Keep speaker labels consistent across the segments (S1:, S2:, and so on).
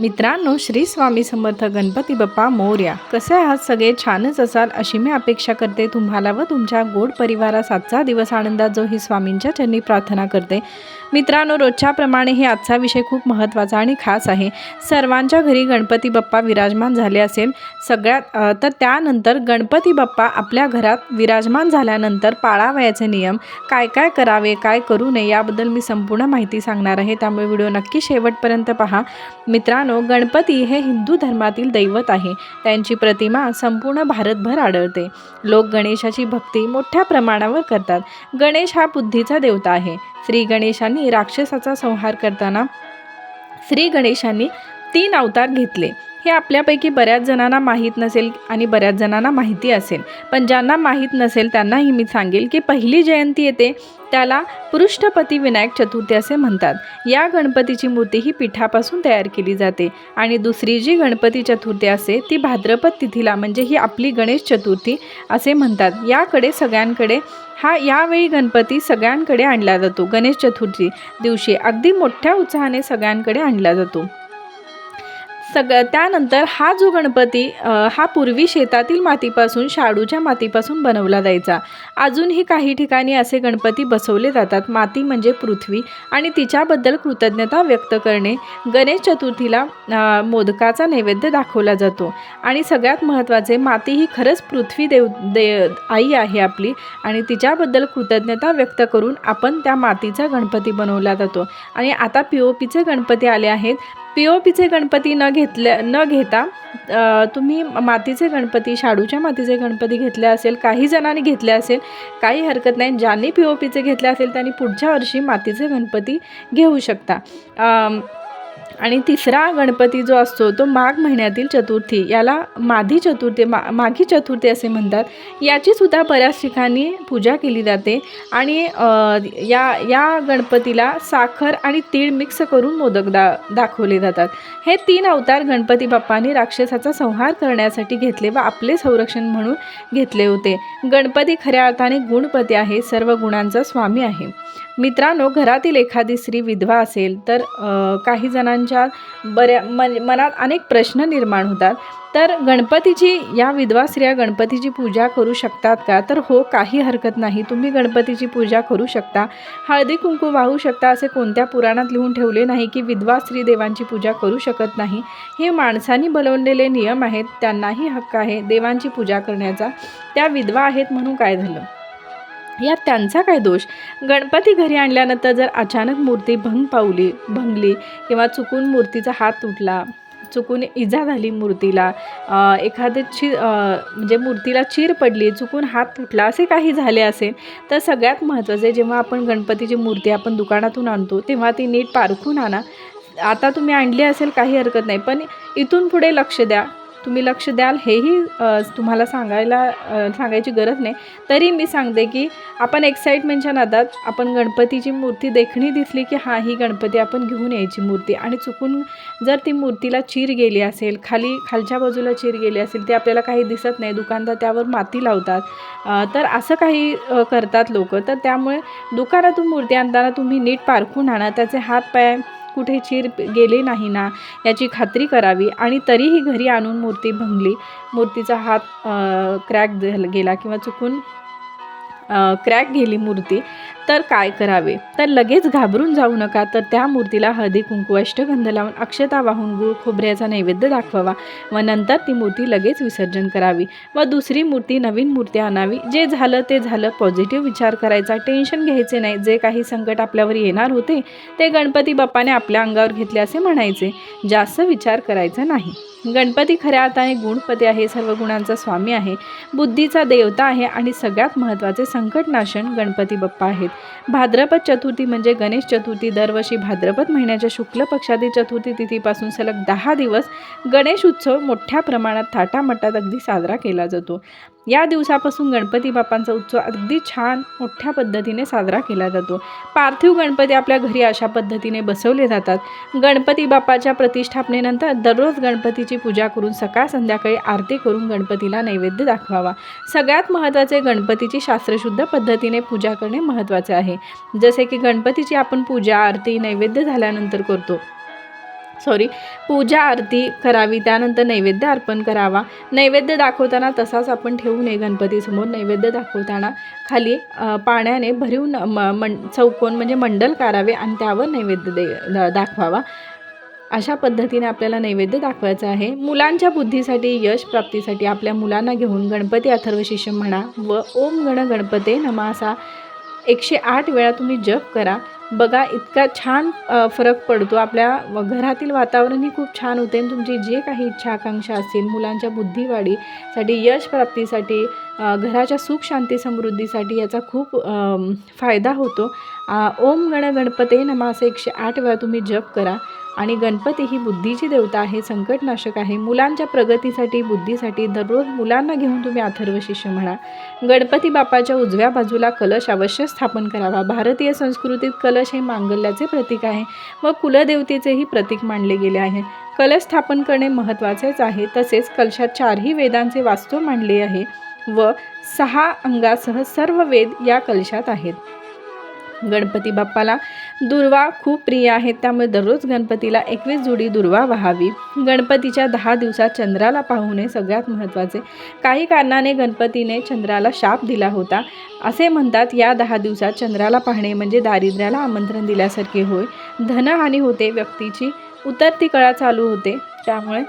S1: मित्रांनो श्री स्वामी समर्थ गणपती बाप्पा मोर्या कसे आहात सगळे? छानच असाल अशी मी अपेक्षा करते तुम्हाला व तुमच्या गोड परिवारास आजचा दिवस आनंदात जो ही स्वामींच्या चरणी प्रार्थना करते. मित्रांनो रोजच्याप्रमाणे हे आजचा विषय खूप महत्त्वाचा आणि खास आहे. सर्वांच्या घरी गणपती बाप्पा विराजमान झाले असेल सगळ्यात तर त्यानंतर गणपती बाप्पा आपल्या घरात विराजमान झाल्यानंतर पाळावयाचे नियम काय काय करावे काय करू नये याबद्दल मी संपूर्ण माहिती सांगणार आहे. त्यामुळे व्हिडिओ नक्की शेवटपर्यंत पहा. मित्रांनो गणपती हे हिंदू धर्मातील दैवत आहे. त्यांची प्रतिमा संपूर्ण भारतभर आढळते. लोक गणेशाची भक्ती मोठ्या प्रमाणावर करतात. गणेश हा बुद्धीचा देवता आहे. श्री गणेशांनी राक्षसाचा संहार करताना श्री गणेशांनी तीन अवतार घेतले. हे आपल्यापैकी बऱ्याच जणांना माहीत नसेल आणि बऱ्याच जणांना माहिती असेल. पण ज्यांना माहीत नसेल त्यांनाही मी सांगेल की पहिली जयंती येते त्याला पृष्ठपती विनायक चतुर्थी असे म्हणतात. या गणपतीची मूर्ती ही पिठापासून तयार केली जाते आणि दुसरी जी गणपती चतुर्थी असते ती भाद्रपद तिथीला म्हणजे ही आपली गणेश चतुर्थी असे म्हणतात. याकडे सगळ्यांकडे हा यावेळी गणपती सगळ्यांकडे आणला जातो. गणेश चतुर्थी दिवशी अगदी मोठ्या उत्साहाने सगळ्यांकडे आणला जातो. सग त्यानंतर हा जो गणपती हा पूर्वी शेतातील मातीपासून शाडूच्या मातीपासून बनवला जायचा. अजूनही काही ठिकाणी असे गणपती बसवले जातात. माती म्हणजे पृथ्वी आणि तिच्याबद्दल कृतज्ञता व्यक्त करणे गणेश चतुर्थीला मोदकाचा नैवेद्य दाखवला जातो. आणि सगळ्यात महत्त्वाचे माती ही खरंच पृथ्वी देव दे आई आहे आपली आणि तिच्याबद्दल कृतज्ञता व्यक्त करून आपण त्या मातीचा गणपती बनवला जातो. आणि आता पी ओ पीचे गणपती आले आहेत. पी ओ पीचे गणपती न घेतल्या न घेता तुम्ही मातीचे गणपती शाडूच्या मातीचे गणपती घेतले असेल काही जणांनी घेतले असेल काही हरकत नाही. ज्यांनी पी ओ पीचे घेतले असेल त्यांनी पुढच्या वर्षी मातीचे गणपती घेऊ शकता. आणि तिसरा गणपती जो असतो तो माघ महिन्यातील चतुर्थी. याला माधी चतुर्थी मा माघी चतुर्थी असे म्हणतात. याचीसुद्धा बऱ्याच ठिकाणी पूजा केली जाते. आणि या या गणपतीला साखर आणि तीळ मिक्स करून मोदक दा दाखवले जातात. हे तीन अवतार गणपती बाप्पांनी राक्षसाचा संहार करण्यासाठी घेतले व आपले संरक्षण म्हणून घेतले होते. गणपती खऱ्या अर्थाने गुणपती आहे सर्व गुणांचा स्वामी आहे. मित्रांनो घरातील एखादी स्त्री विधवा असेल तर काही काही जणांच्या बऱ्या मन मनात अनेक प्रश्न निर्माण होतात. तर गणपतीची या विधवा स्त्रिया गणपतीची पूजा करू शकतात का? तर हो काही हरकत नाही. तुम्ही गणपतीची पूजा करू शकता. हळदी कुंकू वाहू शकता असे कोणत्या पुराणात लिहून ठेवले नाही की विधवा स्त्री देवांची पूजा करू शकत नाही? हे माणसांनी बनवलेले नियम आहेत. त्यांनाही हक्क आहे देवांची पूजा करण्याचा. त्या विधवा आहेत म्हणून काय झालं? यात त्यांचा काय दोष? गणपती घरी आणल्यानंतर जर अचानक मूर्ती भंग पावली भंगली किंवा चुकून मूर्तीचा हात तुटला चुकून इजा झाली मूर्तीला एखादे चीर म्हणजे मूर्तीला चीर पडली चुकून हात तुटला असे काही झाले असेल तर सगळ्यात महत्त्वाचे जेव्हा आपण गणपतीची मूर्ती आपण दुकानातून आणतो तेव्हा ती नीट पारखून आणा. आता तुम्ही आणली असेल काही हरकत नाही. पण इथून पुढे लक्ष द्या. तुम्ही लक्ष द्याल हेही तुम्हाला सांगायला सांगायची गरज नाही. तरी मी सांगते की आपण एक्साइटमेंटच्या नादात आपण गणपतीची मूर्ती देखणी दिसली की हां ही गणपती आपण घेऊन यायची मूर्ती. आणि चुकून जर ती मूर्तीला चीर गेली असेल खाली खालच्या बाजूला चीर गेली असेल ते आपल्याला काही दिसत नाही दुकानदार त्यावर माती लावतात तर असं काही करतात लोक. तर त्यामुळे दुकानातून मूर्ती आणताना तुम्ही नीट पारखून आणा त्याचे हात पाय कुठे चीर गेले नाही ना याची खात्री करावी. आणि तरीही घरी आणून मूर्ती भंगली. मूर्तीचा हात क्रॅक गेला किंवा चुकून क्रॅक गेली मूर्ती तर काय करावे? तर लगेच घाबरून जाऊ नका तर त्या मूर्तीला हळदी कुंकू अष्टगंध लावून अक्षता वाहून गुळ खोबऱ्याचा नैवेद्य दाखवावा व नंतर ती मूर्ती लगेच विसर्जन करावी व दुसरी मूर्ती नवीन मूर्ती आणावी. जे झालं ते झालं पॉझिटिव्ह विचार करायचा टेन्शन घ्यायचे नाही. जे काही संकट आपल्यावर येणार होते ते गणपती बाप्पाने आपल्या अंगावर घेतले असे म्हणायचे. जास्त विचार करायचा नाही. गणपती खऱ्या अर्थाने गुणपती आहे सर्व गुणांचा स्वामी आहे. बुद्धीचा देवता आहे आणि सगळ्यात महत्त्वाचे संकटनाशन गणपती बाप्पा आहेत. भाद्रपद चतुर्थी म्हणजे गणेश चतुर्थी. दरवर्षी भाद्रपद महिन्याच्या शुक्ल पक्षातील चतुर्थी तिथीपासून सलग दहा दिवस गणेश उत्सव मोठ्या प्रमाणात थाटामाटात अगदी साजरा केला जातो. या दिवसापासून गणपती बाप्पांचा उत्सव अगदी छान मोठ्या पद्धतीने साजरा केला जातो. पार्थिव गणपती आपल्या घरी अशा पद्धतीने बसवले जातात. गणपती बाप्पाच्या प्रतिष्ठापनेनंतर दररोज गणपतीची पूजा करून सकाळ संध्याकाळी आरती करून गणपतीला नैवेद्य दाखवावा. सगळ्यात महत्त्वाचे गणपतीची शास्त्रशुद्ध पद्धतीने पूजा करणे महत्त्वाचे आहे. जसे की गणपतीची आपण पूजा आरती नैवेद्य झाल्यानंतर करतो. सॉरी पूजा आरती करावी त्यानंतर नैवेद्य अर्पण करावा. नैवेद्य दाखवताना तसाच आपण ठेवू नये गणपतीसमोर. नैवेद्य दाखवताना खाली पाण्याने भरून म मं चौकोन म्हणजे मंडल करावे आणि त्यावर नैवेद्य दे दाखवावा. अशा पद्धतीने आपल्याला नैवेद्य दाखवायचं आहे. मुलांच्या बुद्धीसाठी यश प्राप्तीसाठी आपल्या मुलांना घेऊन गणपती अथर्वशिष्य म्हणा व ओम गण गणपते नमा असा एकशे आठ वेळा तुम्ही जप करा. बघा इतका छान फरक पडतो. आपल्या व- घरातील वातावरणही खूप छान होते आणि तुमची जे काही इच्छा आकांक्षा असतील मुलांच्या बुद्धिवाढीसाठी यश प्राप्तीसाठी घराच्या सुख शांती समृद्धीसाठी याचा खूप फायदा होतो. ओम गण गणपते नमा एकशे आठ वेळा तुम्ही जप करा. आणि गणपती ही बुद्धीची देवता आहे संकटनाशक आहे. मुलांच्या प्रगतीसाठी बुद्धीसाठी दररोज मुलांना घेऊन तुम्ही अथर्वशिष्य म्हणा. गणपती बाप्पाच्या उजव्या बाजूला कलश अवश्य स्थापन करावा. भारतीय संस्कृतीत कलश हे मांगल्याचे प्रतीक आहे व कुलदेवतेचेही प्रतीक मानले गेले आहे. कलश स्थापन करणे महत्त्वाचेच आहे. तसेच कलशात चारही वेदांचे वास्तव मांडले आहे व सहा अंगासह सर्व वेद या कलशात आहेत. गणपती बाप्पाला दुर्वा खूप प्रिय आहेत त्यामुळे दररोज गणपतीला एकवीस जोडी दुर्वा व्हावी. गणपतीच्या दहा दिवसात चंद्राला पाहुणे सगळ्यात महत्त्वाचे. काही कारणाने गणपतीने चंद्राला शाप दिला होता. असे म्हणतात या दहा दिवसात चंद्राला पाहणे म्हणजे दारिद्र्याला आमंत्रण दिल्यासारखे होय. धनहानी होते व्यक्तीची. उतरती कळा चालू होते. त्यामुळे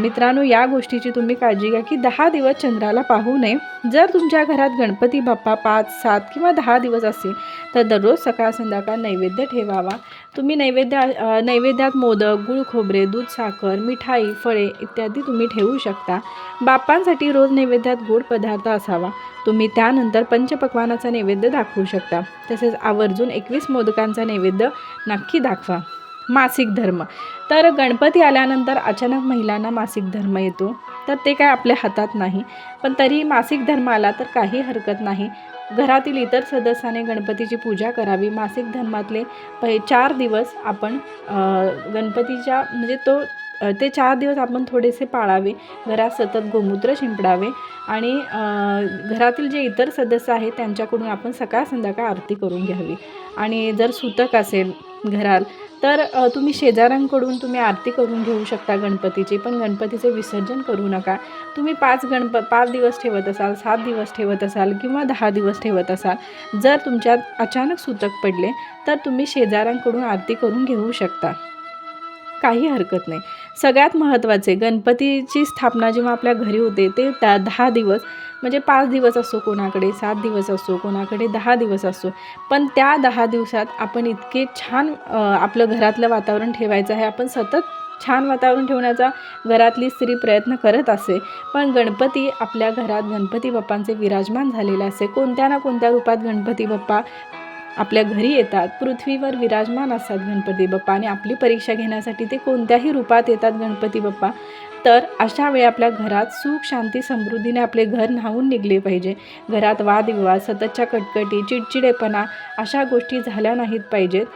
S1: मित्रांनो या गोष्टीची तुम्ही काळजी घ्या की दहा दिवस चंद्राला पाहू नये. जर तुमच्या घरात गणपती बाप्पा पाच सात किंवा दहा दिवस असतील तर दररोज सकाळ संध्याकाळ नैवेद्य ठेवावा. तुम्ही नैवेद्य नैवेद्यात मोदक गुळ खोबरे दूध साखर मिठाई फळे इत्यादी तुम्ही ठेवू शकता. बाप्पांसाठी रोज नैवेद्यात गोड पदार्थ असावा. तुम्ही त्यानंतर पंचपक्वानाचा नैवेद्य दाखवू शकता. तसेच आवर्जून एकवीस मोदकांचा नैवेद्य नक्की दाखवा. मासिक धर्म. तर गणपती आल्यानंतर अचानक महिलांना मासिक धर्म येतो. तर ते काय आपल्या हातात नाही. पण तरी मासिक धर्म आला तर काही हरकत नाही. घरातील इतर सदस्याने गणपतीची पूजा करावी. मासिक धर्मातले पहि चार दिवस आपण गणपतीच्या म्हणजे तो ते चार दिवस आपण थोडेसे पाळावे. घरात सतत गोमूत्र शिंपडावे. आणि घरातील जे इतर सदस्य आहेत त्यांच्याकडून आपण सकाळ संध्याकाळ आरती करून घ्यावी. आणि जर सुतक असेल घरात तर तुम्ही शेजाऱ्यांकडून तुम्ही आरती करून घेऊ शकता गणपतीची पण गणपतीचे विसर्जन करू नका. तुम्ही पाच गणप पाच दिवस ठेवत असाल सात दिवस ठेवत असाल किंवा दहा दिवस ठेवत असाल जर तुमच्यात अचानक सूचक पडले तर तुम्ही शेजाऱ्यांकडून आरती करून घेऊ शकता. काही हरकत नाही. सगळ्यात महत्त्वाचे गणपतीची स्थापना जेव्हा आपल्या घरी होते ते त्या दहा दिवस म्हणजे पाच दिवस असो कोणाकडे सात दिवस असो कोणाकडे दहा दिवस असो पण त्या दहा दिवसात आपण इतके छान आपलं घरातलं वातावरण ठेवायचं आहे. आपण सतत छान वातावरण ठेवण्याचा घरातली स्त्री प्रयत्न करत असे पण गणपती आपल्या घरात गणपती बाप्पांचे विराजमान झालेले असे कोणत्या ना कोणत्या रूपात गणपती बाप्पा आपल्या घरी येतात पृथ्वीवर विराजमान असतात गणपती बाप्पा आणि आपली परीक्षा घेण्यासाठी ते कोणत्याही रूपात येतात गणपती बाप्पा. तर अशा वेळी आपल्या घरात सुख शांती समृद्धीने आपले घर न्हावून निघले पाहिजे. घरात वादविवाद सततच्या कटकटी चिडचिडेपणा अशा गोष्टी झाल्या नाहीत पाहिजेत.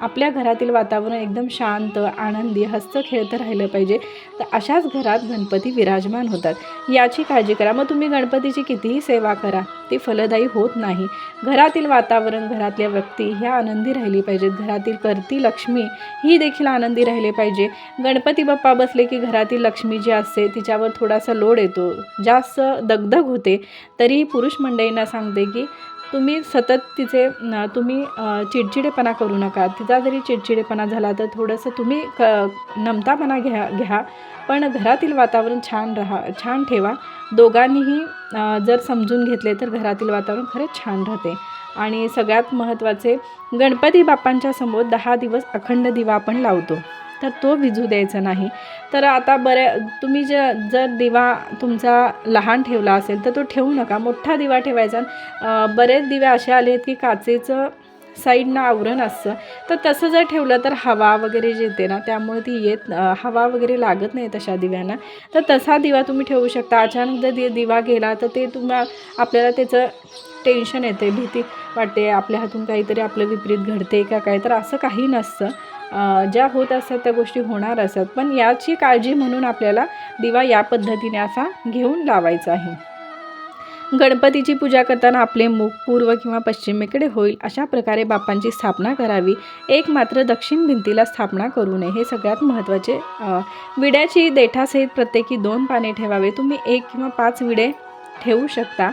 S1: आपल्या घरातील वातावरण एकदम शांत आनंदी हस्त खेळतं राहिलं पाहिजे. तर अशाच घरात गणपती विराजमान होतात. याची काळजी करा. मग तुम्ही गणपतीची कितीही सेवा करा ती फलदायी होत नाही. घरातील वातावरण घरातल्या व्यक्ती ह्या आनंदी राहिली पाहिजेत. घरातील करती लक्ष्मी ही देखील आनंदी राहिली पाहिजे. गणपती बाप्पा बसले की घरातील लक्ष्मी जी असते तिच्यावर थोडासा लोड येतो. जास्त दगदग होते. तरी पुरुष मंडळींना सांगते की तुम्ही सतत तिचे तुम्ही चिडचिडेपणा करू नका. तिचा जरी चिडचिडेपणा झाला तर थोडंसं तुम्ही क नमतापणा घ्या घ्या. पण घरातील वातावरण छान राहा छान ठेवा. दोघांनीही जर समजून घेतले तर घरातील वातावरण खरंच छान राहते. आणि सगळ्यात महत्त्वाचे गणपती बाप्पांच्या समोर दहा दिवस अखंड दिवा आपण लावतो. तर तो विझू द्यायचा नाही. तर आता बऱ्या तुम्ही ज जर दिवा तुमचा लहान ठेवला असेल तर तो ठेवू नका. मोठा दिवा ठेवायचा. बरेच दिवे असे आले आहेत की काचेचं साईडनं आवरण असतं. तर तसं जर ठेवलं तर हवा वगैरे जे येते ना त्यामुळे ती येत हवा वगैरे लागत नाही तशा दिव्यांना. तर तसा दिवा तुम्ही ठेवू शकता. अचानक जर दि दिवा गेला तर ते तुम्हा आपल्याला त्याचं टेन्शन येते. भीती वाटते. आपल्या हातून काहीतरी आपलं विपरीत घडते का काय? तर असं काही नसतं. ज्या होत असतात त्या गोष्टी होणार असतात. पण याची काळजी म्हणून आपल्याला दिवा या पद्धतीने असा घेऊन लावायचा आहे. गणपतीची पूजा करताना आपले मुख पूर्व किंवा पश्चिमेकडे होईल अशा प्रकारे बाप्पांची स्थापना करावी. एक मात्र दक्षिण भिंतीला स्थापना करू नये. हे सगळ्यात महत्त्वाचे विड्याची देठासहित प्रत्येकी दोन पाने ठेवावे. तुम्ही एक किंवा पाच विडे ठेवू शकता.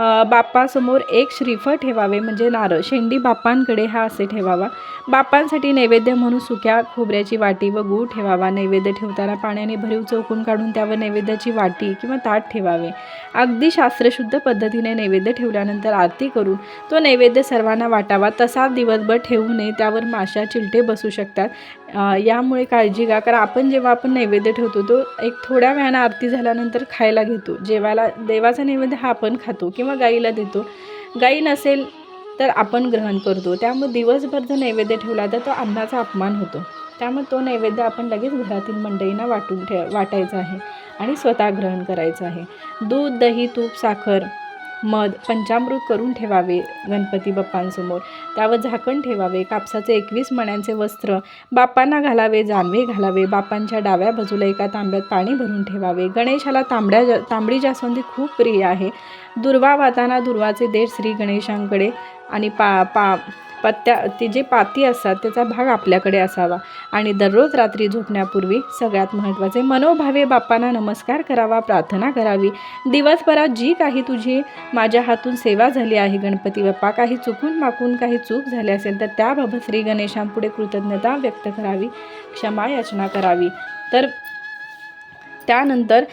S1: बाप्पासमोर एक श्रीफळ ठेवावे म्हणजे नारळ. शेंडी बाप्पांकडे हा असे ठेवावा. बाप्पांसाठी नैवेद्य म्हणून सुक्या खोबऱ्याची वाटी व गूळ ठेवावा. नैवेद्य ठेवताना पाण्याने भरीव चौकून काढून त्यावर नैवेद्याची वाटी किंवा ताट ठेवावे. अगदी शास्त्रशुद्ध पद्धतीने नैवेद्य ठेवल्यानंतर आरती करून तो नैवेद्य सर्वांना वाटावा तसा दिवसभर ठेवू नये त्यावर माशा चिलटे बसू शकतात. यामुळे काळजी घ्या. कारण आपण जेव्हा आपण नैवेद्य ठेवतो तो एक थोड्या वेळानं आरती झाल्यानंतर खायला घेतो. जेवायला देवाचा नैवेद्य हा आपण खातो किंवा गाईला देतो. गाई नसेल तर आपण ग्रहण करतो. त्यामुळे दिवसभर जर नैवेद्य ठेवला तर तो अन्नाचा अपमान होतो. त्यामुळे तो नैवेद्य आपण लगेच घरातील मंडळींना वाटून ठे वाटायचा आहे. आणि स्वतः ग्रहण करायचं आहे. दूध दही तूप साखर मध पंचामृत करून ठेवावे गणपती बाप्पांसमोर. त्यावर झाकण ठेवावे कापसाचे एकवीस मण्यांचे वस्त्र बाप्पांना घालावे जानवे घालावे बाप्पांच्या डाव्या बाजूला एका तांब्यात पाणी भरून ठेवावे. गणेशाला तांबड्या जा- तांबडी जास्वंदी खूप प्रिय आहे. दुर्वा वाताना दुर्वाचे देश श्री गणेशांकडे आणि पा पा पत्त्या ती जे पाती असतात त्याचा भाग आपल्याकडे असावा. आणि दररोज रात्री झोपण्यापूर्वी सगळ्यात महत्त्वाचे मनोभावे बाप्पांना नमस्कार करावा प्रार्थना करावी. दिवसभरात जी काही तुझी माझ्या हातून सेवा झाली आहे गणपती बाप्पा काही चुकून माकून काही चूक झाली असेल तर त्याबाबत श्री गणेशांपुढे कृतज्ञता व्यक्त करावी क्षमा याचना करावी. तर त्यानंतर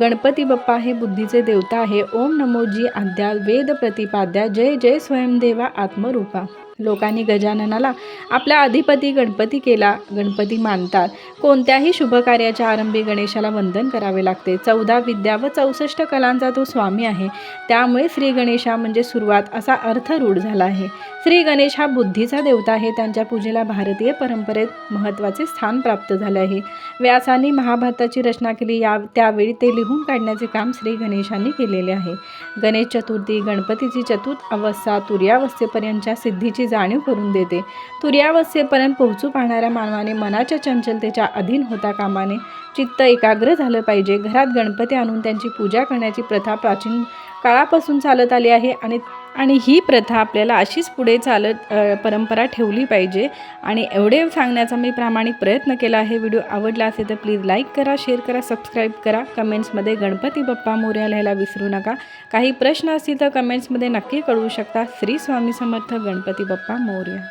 S1: गणपती बाप्पा हे बुद्धीचे देवता आहे. ओम नमोजी आद्या वेद प्रतिपाद्या जय जय स्वयंदेवा आत्मरूपा. लोकांनी गजाननाला आपला अधिपती गणपती केला गणपती मानतात. कोणत्याही शुभ कार्याच्या आरंभी गणेशाला वंदन करावे लागते. चौदा विद्या व चौसष्ट कलांचा तो स्वामी आहे. त्यामुळे श्री गणेशा म्हणजे सुरुवात असा अर्थ रूढ झाला आहे. श्री गणेश हा बुद्धीचा देवता आहे. त्यांच्या पूजेला भारतीय परंपरेत महत्त्वाचे स्थान प्राप्त झाले आहे. व्यासांनी महाभारताची रचना केली. या त्यावेळी ते लिहून काढण्याचे काम श्री गणेशांनी केलेले आहे. गणेश चतुर्थी गणपतीची चतुर्थ अवस्था तुर्यावस्थेपर्यंतच्या सिद्धीची जाणीव करून देते. तुर्यावस्थेपर्यंत पोहोचू पाहणाऱ्या मानवाने मनाच्या चंचलतेच्या अधीन होता कामाने चित्त एकाग्र झालं पाहिजे. घरात गणपती आणून त्यांची पूजा करण्याची प्रथा प्राचीन काळापासून चालत आली आहे आणि आणि ही प्रथा आपल्याला अशीच पुढे चालत परंपरा ठेवली पाहिजे. आणि एवढे सांगण्याचा मी प्रामाणिक प्रयत्न केला आहे. व्हिडिओ आवडला असेल तर प्लीज लाईक करा शेअर करा सबस्क्राईब करा. कमेंट्समध्ये गणपती बाप्पा मोर्या लिहायला विसरू नका. काही प्रश्न असतील तर कमेंट्समध्ये नक्की कळवू शकता. श्री स्वामी समर्थ गणपती बाप्पा मोर्या.